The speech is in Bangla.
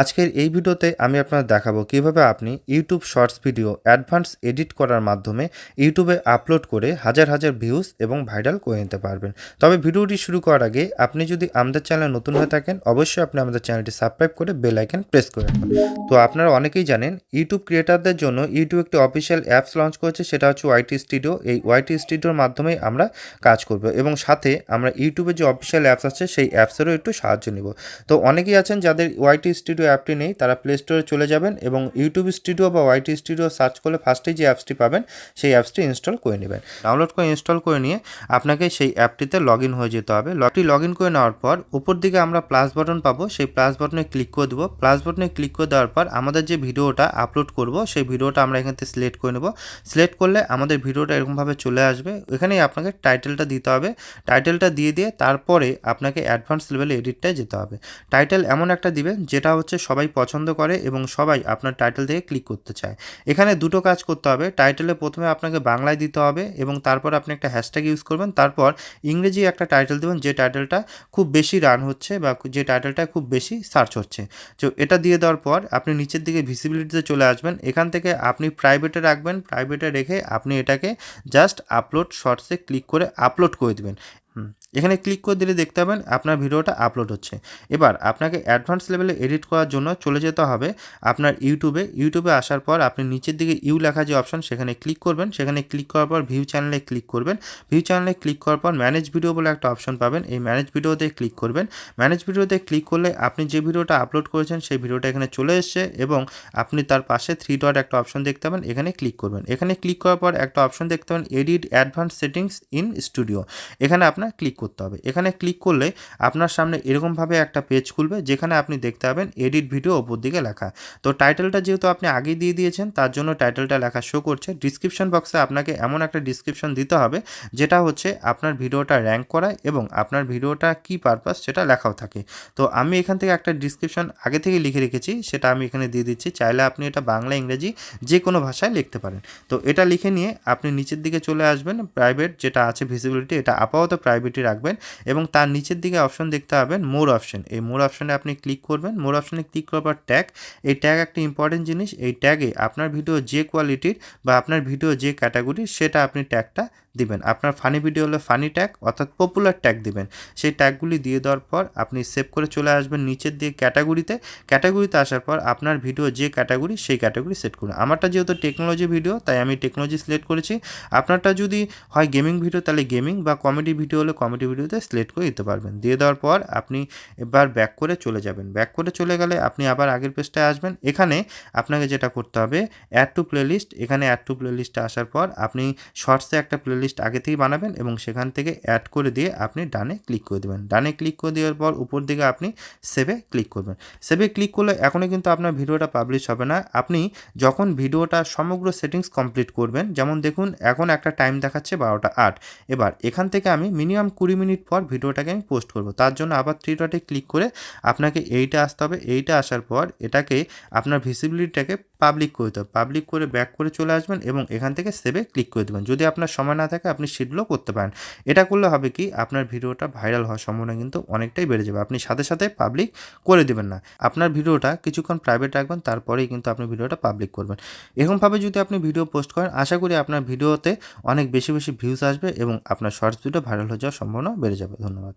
আজকের এই ভিডিওতে আমি আপনাদের দেখাবো কীভাবে আপনি YouTube shorts video advance edit করার মাধ্যমে ইউটিউবে আপলোড করে হাজার হাজার ভিউজ এবং ভাইরাল করে নিতে পারবেন। তবে ভিডিওটি শুরু করার আগে আপনি যদি আমাদের চ্যানেলে নতুন হয়ে থাকেন, অবশ্যই আপনি আমাদের চ্যানেলটি সাবস্ক্রাইব করে বেল আইকন প্রেস করে রাখুন তো আপনারা অনেকেই জানেন, ইউটিউব ক্রিয়েটারদের জন্য ইউটিউব একটি অফিসিয়াল অ্যাপস লঞ্চ করেছে, সেটা হচ্ছে ওয়াইটি স্টুডিও। এই ওয়াইটি স্টুডিওর মাধ্যমে আমরা কাজ করব এবং সাথে আমরা ইউটিউবে যে অফিসিয়াল অ্যাপস আছে, সেই অ্যাপসেরও একটু সাহায্য নিব। তো অনেকেই আছেন যাদের ওয়াইটি স্টুডিও অ্যাপটি নেই, তারা প্লে স্টোরে চলে যাবেন এবং ইউটিউব স্টুডিও বা ওয়াইটি স্টুডিও সার্চ করলে ফার্স্টে যে অ্যাপসটি পাবেন, সেই অ্যাপসটি ইনস্টল করে নেবেন। ডাউনলোড করে ইনস্টল করে নিয়ে আপনাকে সেই অ্যাপটিতে লগ ইন হয়ে যেতে হবে। লগটি লগ ইন করে নেওয়ার পর উপর দিকে আমরা প্লাস বাটন পাবো, সেই প্লাস বাটনে ক্লিক করে দেবো। প্লাস বাটনে ক্লিক করে দেওয়ার পর আমাদের যে ভিডিওটা আপলোড করব, সেই ভিডিওটা আমরা এখান থেকে সিলেক্ট করে নেব। সিলেক্ট করলে আমাদের ভিডিওটা এরকমভাবে চলে আসবে। এখানেই আপনাকে টাইটেলটা দিতে হবে। টাইটেলটা দিয়ে দিয়ে তারপরে আপনাকে অ্যাডভান্স লেভেলে এডিটটায় যেতে হবে। টাইটেল এমন একটা দিবেন, যেটা হচ্ছে সবাই পছন্দ করে এবং সবাই আপনার টাইটেল থেকে ক্লিক করতে চায়। এখানে দুটো কাজ করতে হবে। টাইটেলে প্রথমে আপনাকে বাংলায় দিতে হবে এবং তারপর আপনি একটা হ্যাশট্যাগ ইউজ করবেন। তারপর ইংরেজি একটা টাইটেল দেবেন যে টাইটেলটা খুব বেশি রান হচ্ছে বা যে টাইটেলটা খুব বেশি সার্চ হচ্ছে। তো এটা দিয়ে দেওয়ার পর আপনি নিচের দিকে ভিসিবিলিটিতে চলে আসবেন। এখান থেকে আপনি প্রাইভেটে রাখবেন। প্রাইভেটে রেখে আপনি এটাকে জাস্ট আপলোড শর্টসে ক্লিক করে আপলোড করে দেবেন। এখানে ক্লিক করে দিলে দেখতে পাবেন আপনার ভিডিওটা আপলোড হচ্ছে। এবার আপনাকে অ্যাডভান্স লেভেলে এডিট করার জন্য চলে যেতে হবে আপনার ইউটিউবে ইউটিউবে আসার পর আপনি নিচের দিকে ইউ লেখা যে অপশন সেখানে ক্লিক করবেন। সেখানে ক্লিক করার পর ভিউ চ্যানেলে ক্লিক করবেন। ভিউ চ্যানেলে ক্লিক করার পর ম্যানেজ ভিডিও বলে একটা অপশন পাবেন। এই ম্যানেজ ভিডিওতে ক্লিক করবেন। ম্যানেজ ভিডিওতে ক্লিক করলে আপনি যে ভিডিওটা আপলোড করেছেন সেই ভিডিওটা এখানে চলে এসছে এবং আপনি তার পাশে থ্রি ডট একটা অপশন দেখতে পাবেন। এখানে ক্লিক করবেন। এখানে ক্লিক করার পর একটা অপশন দেখতে পাবেন edit advance settings in studio এখানে আপনার ক্লিক করতে হবে। এখানে ক্লিক করলে আপনার সামনে এরকমভাবে একটা পেজ খুলবে, যেখানে আপনি দেখতে পাবেন এডিট ভিডিও ওপর দিকে লেখা। তো টাইটেলটা যেহেতু আপনি আগেই দিয়ে দিয়েছেন, তার জন্য টাইটেলটা লেখা শো করছে। ডিসক্রিপশন বক্সে আপনাকে এমন একটা ডিসক্রিপশন দিতে হবে, যেটা হচ্ছে আপনার ভিডিওটা র্যাঙ্ক করায় এবং আপনার ভিডিওটা কি পারপাস সেটা লেখাও থাকে। তো আমি এখান থেকে একটা ডিসক্রিপশন আগে থেকে লিখে রেখেছি, সেটা আমি এখানে দিয়ে দিচ্ছি। চাইলে আপনি এটা বাংলা, ইংরেজি যে কোনো ভাষায় লিখতে পারেন। তো এটা লিখে নিয়ে আপনি নিচের দিকে চলে আসবেন প্রাইভেট যেটা আছে ভিজিবিলিটি এটা আপাতত প্রাইভেটই রাখবেন। এবং তার নিচের দিকে অপশন দেখতে পাবেন মোর অপশন এই মোর অপশনে আপনি ক্লিক করবেন। মোর অপশনে ক্লিক করার ট্যাগ এই ট্যাগ একটা ইম্পর্টেন্ট জিনিস। এই ট্যাগে আপনার ভিডিও যে কোয়ালিটির বা আপনার ভিডিও যে ক্যাটাগরির সেটা আপনি ট্যাগটা দিবেন। আপনার ফানি ভিডিও হলে ফানি ট্যাগ অর্থাৎ পপুলার ট্যাগ দিবেন। সেই ট্যাগগুলি দিয়ে দেওয়ার পর আপনি সেভ করে চলে আসবেন নিচের দিয়ে ক্যাটাগরিতে ক্যাটাগরিতে আসার পর আপনার ভিডিও যে ক্যাটাগরি সেই ক্যাটাগরি সেট করুন। আমারটা যেহেতু টেকনোলজি ভিডিও তাই আমি টেকনোলজি সিলেক্ট করেছি। আপনারটা যদি হয় গেমিং ভিডিও তাহলে গেমিং বা কমেডি ভিডিও হলে কমেডি ভিডিওতে সিলেক্ট করে দিতে পারবেন। দিয়ে দেওয়ার পর আপনি এবার ব্যাক করে চলে যাবেন। ব্যাক করে চলে গেলে আপনি আবার আগের পেজটায় আসবেন। এখানে আপনাকে যেটা করতে হবে অ্যাড টু প্লেলিস্ট এখানে অ্যাড টু প্লেলিস্টে আসার পর আপনি শর্টসে একটা প্লেলিস্ট আগে থেকেই বানাবেন এবং সেখান থেকে অ্যাড করে দিয়ে আপনি ডানে ক্লিক করে দেবেন। ডানে ক্লিক করে দেওয়ার পর উপর দিকে আপনি সেভে ক্লিক করবেন। সেভে ক্লিক করলে এখনই কিন্তু আপনার ভিডিওটা পাবলিশ হবে না। আপনি যখন ভিডিওটা সমগ্র সেটিংস কমপ্লিট করবেন, যেমন দেখুন এখন একটা টাইম দেখাচ্ছে বারোটা আট। এবার এখান থেকে আমি মিনিমাম কুড়ি মিনিট পর ভিডিওটাকে আমি পোস্ট করব। তার জন্য আবার থ্রি ডটে ক্লিক করে আপনাকে এইটা আসতে হবে, এইটা আসার পর এটাকে আপনার ভিসিবিলিটিটাকে পাবলিক করে দিতে হবে। পাবলিক করে ব্যাক করে চলে আসবেন এবং এখান থেকে সেভে ক্লিক করে দেবেন। যদি আপনার সময় না থাকে, আপনি শিডুলও করতে পারেন। এটা করলে হবে কি, আপনার ভিডিওটা ভাইরাল হওয়ার সম্ভাবনা কিন্তু অনেকটাই বেড়ে যাবে। আপনি সাথে সাথে পাবলিক করে দেবেন না। আপনার ভিডিওটা কিছুক্ষণ প্রাইভেট রাখবেন, তারপরেই কিন্তু আপনি ভিডিওটা পাবলিক করবেন। এরকমভাবে যদি আপনি ভিডিও পোস্ট করেন, আশা করি আপনার ভিডিওতে অনেক বেশি বেশি ভিউজ আসবে এবং আপনার শর্টস ভিডিও ভাইরাল হয়ে যাওয়ার সম্ভাবনা বেড়ে যাবে। ধন্যবাদ।